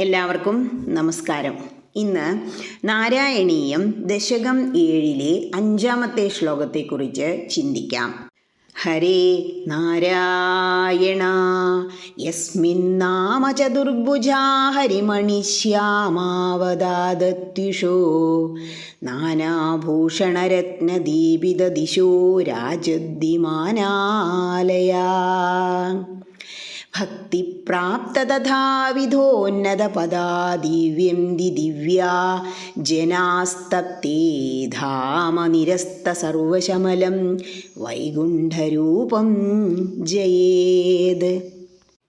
എല്ലാവർക്കും നമസ്കാരം. ഇന്ന് നാരായണീയം ദശകം ഏഴിലെ അഞ്ചാമത്തെ ശ്ലോകത്തെക്കുറിച്ച് ചിന്തിക്കാം. ഹരേ നാരായണ യസ്മിൻ നാമ ചതുർഭുജാ നാനാഭൂഷണരത്നദീപിത ദിശോ രാജദ്ദിമാനാലയാ ഭക്തിപ്രാപ്തതഥാവിധോന്നതപദാ ദിവ്യം ദി ദിവ്യാ ജനാസ്തപ്തേ ധാമനിരസ്തസർവശമലം വൈകുണ്ഠരൂപം ജയേത്.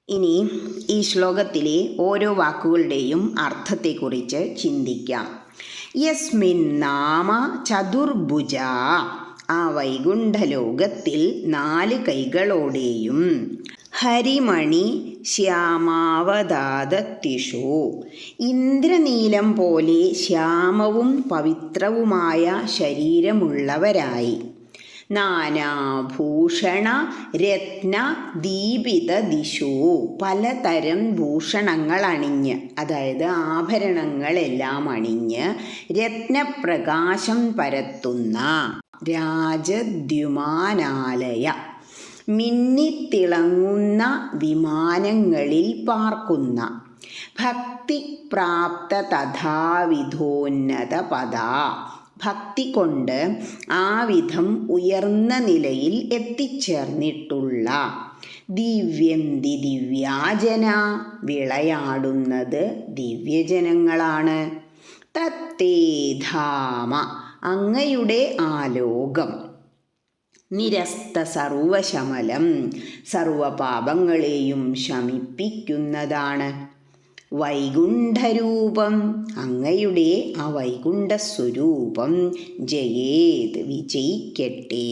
ഇനി ഈ ശ്ലോകത്തിലെ ഓരോ വാക്കുകളുടെയും അർത്ഥത്തെക്കുറിച്ച് ചിന്തിക്കാം. യസ്മിൻ നാമ ചതുർഭുജ. ആ വൈകുണ്ഠലോകത്തിൽ നാല് കൈകളോടെയും ഹരിമണി ശ്യാമാവതാദത്തിഷു. ഇന്ദ്രനീലം പോലെ ശ്യാമവും പവിത്രവുമായ ശരീരമുള്ളവരായി. നാനാഭൂഷണ രത്ന ദീപിത ദിശു. പലതരം ഭൂഷണങ്ങൾ അണിഞ്ഞ് അതായത് ആഭരണങ്ങളെല്ലാം അണിഞ്ഞ് രത്നപ്രകാശം പരത്തുന്ന രാജദ്യുമാനാലയ. മിന്നിത്തിളങ്ങുന്ന വിമാനങ്ങളിൽ പാർക്കുന്ന ഭക്തിപ്രാപ്ത തഥാവിധോന്നത പദ ഭക്തി കൊണ്ട് ആ വിധം ഉയർന്ന നിലയിൽ എത്തിച്ചേർന്നിട്ടുള്ള ദിവ്യന്തി ദിവ്യാജന വിളയാടുന്നത് ദിവ്യജനങ്ങളാണ്. തത്തേധാമ അങ്ങയുടെ ആലോകം. നിരസ്ത സർവശമലം സർവപാപങ്ങളെയും ശമിപ്പിക്കുന്നതാണ്. വൈകുണ്ഠരൂപം അങ്ങയുടെ ആ വൈകുണ്ഠ സ്വരൂപം ജയേത് വിജയിക്കട്ടെ.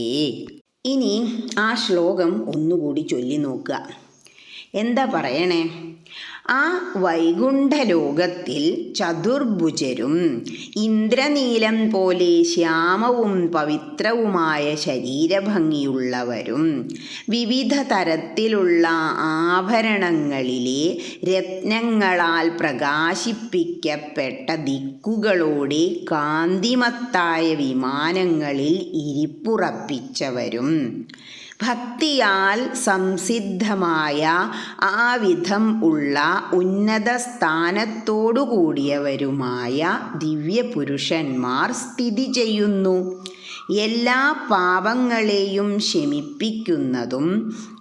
ഇനി ആ ശ്ലോകം ഒന്നുകൂടി ചൊല്ലി നോക്കുക എന്താ പറയണേ? ആ വൈകുണ്ഠലോകത്തിൽ ചതുർഭുജരും ഇന്ദ്രനീലം പോലെ ശ്യാമവും പവിത്രവുമായ ശരീരഭംഗിയുള്ളവരും വിവിധ തരത്തിലുള്ള ആഭരണങ്ങളിലെ രത്നങ്ങളാൽ പ്രകാശിപ്പിക്കപ്പെട്ട ദിക്കുകളോടെ കാന്തിമത്തായ വിമാനങ്ങളിൽ ഇരിപ്പുറപ്പിച്ചവരും. ഭക്തിയാൽ സംസിദ്ധമായ ആ വിധം ഉള്ള ഉന്നത സ്ഥാനത്തോടു കൂടിയവരുമായ ദിവ്യപുരുഷന്മാർ സ്ഥിതി ചെയ്യുന്നു. എല്ലാ പാപങ്ങളെയും ശമിപ്പിക്കുന്നതും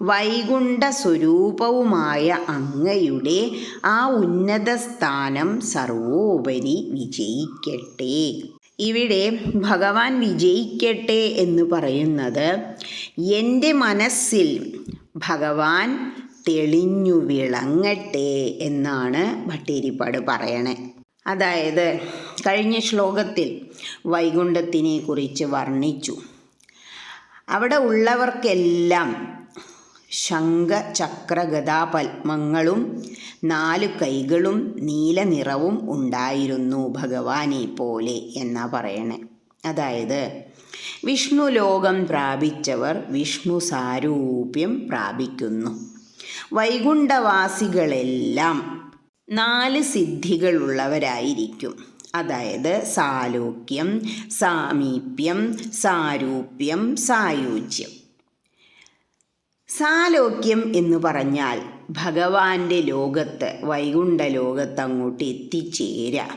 വൈകുണ്ഠ സ്വരൂപവുമായ അങ്ങയുടെ ആ ഉന്നത സ്ഥാനം സർവോപരി വിജയിക്കട്ടെ. ഇവിടെ ഭഗവാൻ വിജയിക്കട്ടെ എന്ന് പറയുന്നത് എന്റെ മനസ്സിൽ ഭഗവാൻ തെളിഞ്ഞു വിളങ്ങട്ടെ എന്നാണ് ഭട്ടേരിപ്പാട് പറയണേ. അതായത് കഴിഞ്ഞ ശ്ലോകത്തിൽ വൈകുണ്ഠത്തിനെ കുറിച്ച് വർണിച്ചു. അവിടെ ഉള്ളവർക്കെല്ലാം ശംഖ ചക്ര ഗതാപത്മങ്ങളും നാല് കൈകളും നീല നിറവും ഉണ്ടായിരുന്നു ഭഗവാനെ പോലെ എന്നാ പറയണേ. അതായത് വിഷ്ണു ലോകം പ്രാപിച്ചവർ വിഷ്ണു സാരൂപ്യം പ്രാപിക്കുന്നു. വൈകുണ്ഠവാസികളെല്ലാം നാല് സിദ്ധികളുള്ളവരായിരിക്കും. അതായത് സാലോക്യം സാമീപ്യം സാരൂപ്യം സായുജ്യം. സാലോക്യം എന്ന് പറഞ്ഞാൽ ഭഗവാന്റെ ലോകത്ത് വൈകുണ്ഠ ലോകത്ത് അങ്ങോട്ട് എത്തിച്ചേരുക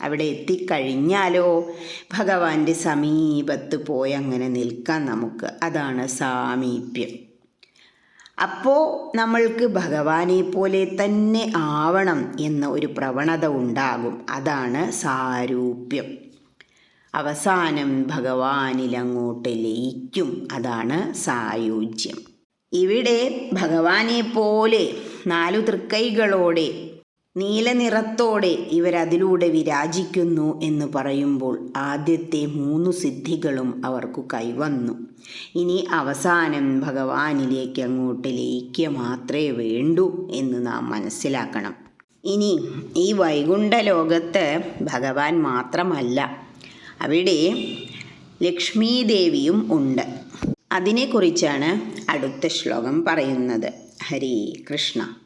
അവിടെ എത്തിക്കഴിഞ്ഞാലോ ഭഗവാന്റെ സമീപത്ത് പോയി അങ്ങനെ നിൽക്കാം നമുക്ക്. അതാണ് സാമീപ്യം. അപ്പോൾ നമ്മൾക്ക് ഭഗവാനെ പോലെ തന്നെ ആവണം എന്ന ഒരു പ്രവണത ഉണ്ടാകും. അതാണ് സാരൂപ്യം. അവസാനം ഭഗവാനിൽ അങ്ങോട്ട് ലയിക്കും. അതാണ് സായുജ്യം. ഇവിടെ ഭഗവാനെ പോലെ നാലു തൃക്കൈകളോടെ നീലനിറത്തോടെ ഇവരതിലൂടെ വിരാജിക്കുന്നു എന്ന് പറയുമ്പോൾ ആദ്യത്തെ മൂന്ന് സിദ്ധികളും അവർക്ക് കൈവന്നു. ഇനി അവസാനം ഭഗവാനിലേക്ക് അങ്ങോട്ട് ലയിക്കുക മാത്രമേ വേണ്ടൂ എന്ന് നാം മനസ്സിലാക്കണം. ഇനി ഈ വൈകുണ്ഠ ലോകത്ത് ഭഗവാൻ മാത്രമല്ല അവിടെ ലക്ഷ്മീദേവിയും ഉണ്ട്. അതിനെക്കുറിച്ചാണ് അടുത്ത ശ്ലോകം പറയുന്നത്. ഹരി കൃഷ്ണ.